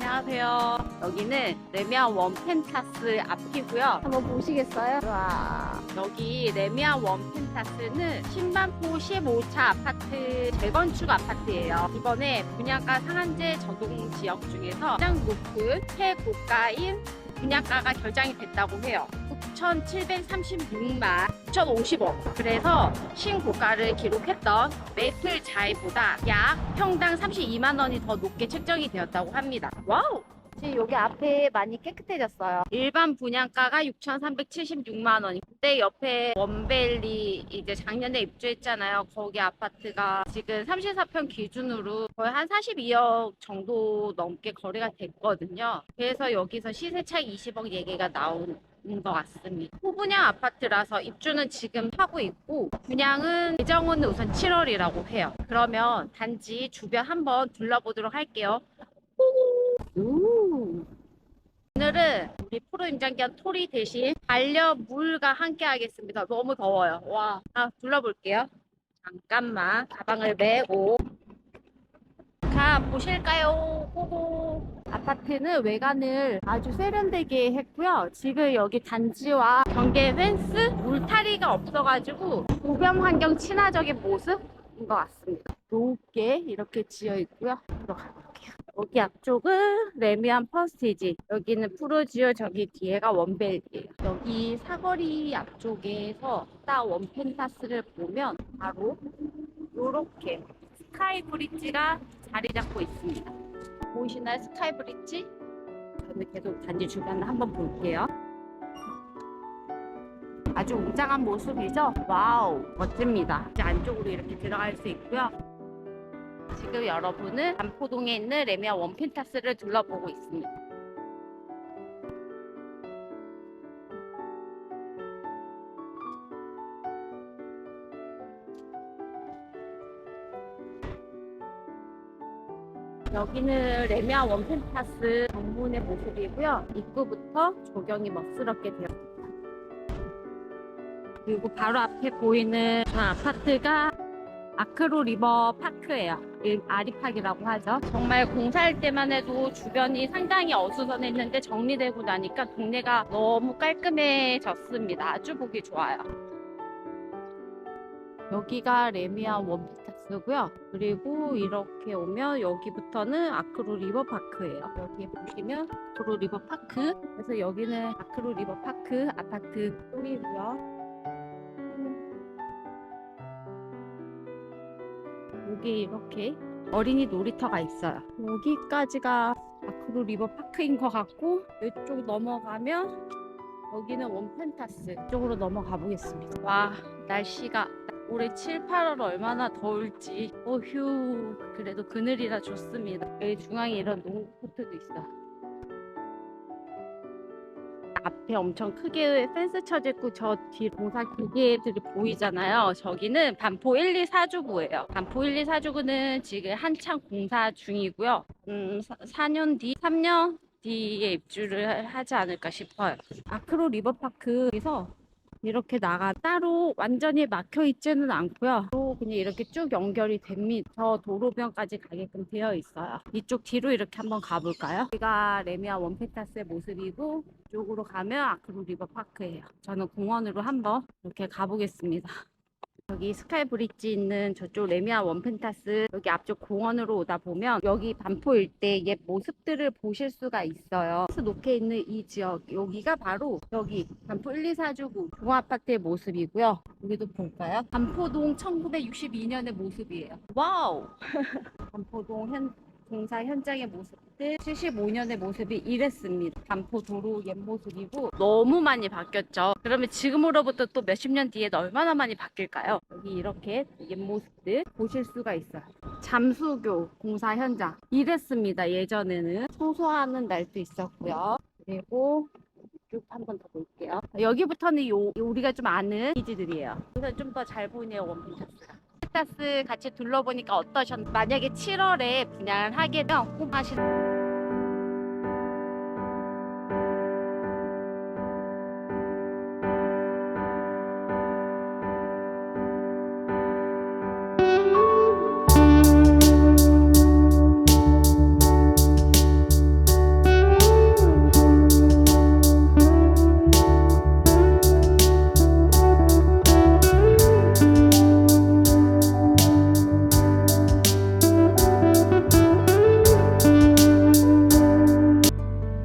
안녕하세요. 여기는 레미안 원 펜타스 앞이고요. 한번 보시겠어요? 와. 여기 레미안 원 펜타스는 신반포 15차 아파트 재건축 아파트예요. 이번에 분양가 상한제 적용 지역 중에서 가장 높은 최고가인 분양가가 결정이 됐다고 해요. 9,736만 9,050원. 그래서 신고가를 기록했던 메이플 자이보다 약 평당 32만 원이 더 높게 책정이 되었다고 합니다. 와우! 지금 여기 앞에 많이 깨끗해졌어요. 일반 분양가가 6,376만 원. 그때 옆에 원벨리 이제 작년에 입주했잖아요. 거기 아파트가 지금 34평 기준으로 거의 한 42억 정도 넘게 거래가 됐거든요. 그래서 여기서 시세 차익 20억 얘기가 나온 것 같습니다. 후분양 아파트라서 입주는 지금 하고 있고 분양은 예정은 우선 7월이라고 해요. 그러면 단지 주변 한번 둘러보도록 할게요. 오. 오늘은 우리 프로 임장견 토리 대신 반려물과 함께 하겠습니다. 너무 더워요. 와, 아, 둘러볼게요. 잠깐만 가방을 메고 가 보실까요? 호호. 아파트는 외관을 아주 세련되게 했고요. 지금 여기 단지와 경계 펜스, 울타리가 없어가지고 주변 환경 친화적인 모습인 것 같습니다. 높게 이렇게 지어 있고요. 들어가 볼게요. 여기 앞쪽은 레미안 퍼스티지, 여기는 프로지오, 저기 뒤에가 원벨이에요. 여기 사거리 앞쪽에서 딱 원펜타스를 보면 바로 이렇게 스카이 브릿지가 자리 잡고 있습니다. 보이시나요? 스카이 브릿지? 저는 계속 단지 주변을 한번 볼게요. 아주 웅장한 모습이죠? 와우, 멋집니다. 이제 안쪽으로 이렇게 들어갈 수 있고요. 지금 여러분은 반포동에 있는 레미아 원펜타스를 둘러보고 있습니다. 여기는 레미아 원펜타스 정문의 모습이고요. 입구부터 조경이 멋스럽게 되어 있습니다. 그리고 바로 앞에 보이는 저 아파트가 아크로 리버 파크예요. 일- 아리팍이라고 하죠. 정말 공사할 때만 해도 주변이 상당히 어수선했는데 정리되고 나니까 동네가 너무 깔끔해졌습니다. 아주 보기 좋아요. 여기가 레미안 원피타스고요. 그리고 이렇게 오면 여기부터는 아크로 리버 파크예요. 여기 보시면 아크로 리버 파크. 그래서 여기는 아크로 리버 파크 아파트 쪽이고요. 여기 이렇게 어린이 놀이터가 있어요. 여기까지가 아크로 리버 파크인 것 같고 이쪽 넘어가면 여기는 원펜타스 쪽으로 넘어가 보겠습니다. 와 날씨가 올해 7, 8월 얼마나 더울지 어휴 그래도 그늘이라 좋습니다. 여기 중앙에 이런 농구 코트도 있어. 앞에 엄청 크게 펜스 쳐져 있고 저 뒤 공사 기계들이 보이잖아요. 저기는 반포 1, 2, 4주구예요. 반포 1, 2, 4주구는 지금 한창 공사 중이고요. 음, 4, 년 뒤, 3년 뒤에 입주를 하지 않을까 싶어요. 아크로 리버파크에서 이렇게 나가 따로 완전히 막혀 있지는 않고요. 또 그냥 이렇게 쭉 연결이 됩니다. 저 도로변까지 가게끔 되어 있어요. 이쪽 뒤로 이렇게 한번 가볼까요? 여기가 레미아 원페타스의 모습이고 이쪽으로 가면 아크로 리버 파크예요. 저는 공원으로 한번 이렇게 가보겠습니다. 여기 스카이 브릿지 있는 저쪽 레미아 원펜타스 여기 앞쪽 공원으로 오다 보면 여기 반포 일대의 모습들을 보실 수가 있어요. 놓게 있는 이 지역 여기가 바로 여기 반포 1, 2, 4주구 종아파트의 모습이고요. 여기도 볼까요? 반포동 1962년의 모습이에요. 와우! 반포동 현 공사 현장의 모습들 75년의 모습이 이랬습니다. 반포 도로 옛 모습이고 너무 많이 바뀌었죠. 그러면 지금으로부터 또 몇십 년 뒤에 얼마나 많이 바뀔까요? 여기 이렇게 옛 모습들 보실 수가 있어요. 잠수교 공사 현장 이랬습니다. 예전에는 청소하는 날도 있었고요. 그리고 쭉 한 번 더 볼게요. 여기부터는 요 우리가 좀 아는 기지들이에요. 그래서 좀 더 잘 보이네요 원피타스가. 원피타스 같이 둘러보니까 어떠셨나요? 만약에 7월에 분양을 하게 되면 꼭 하시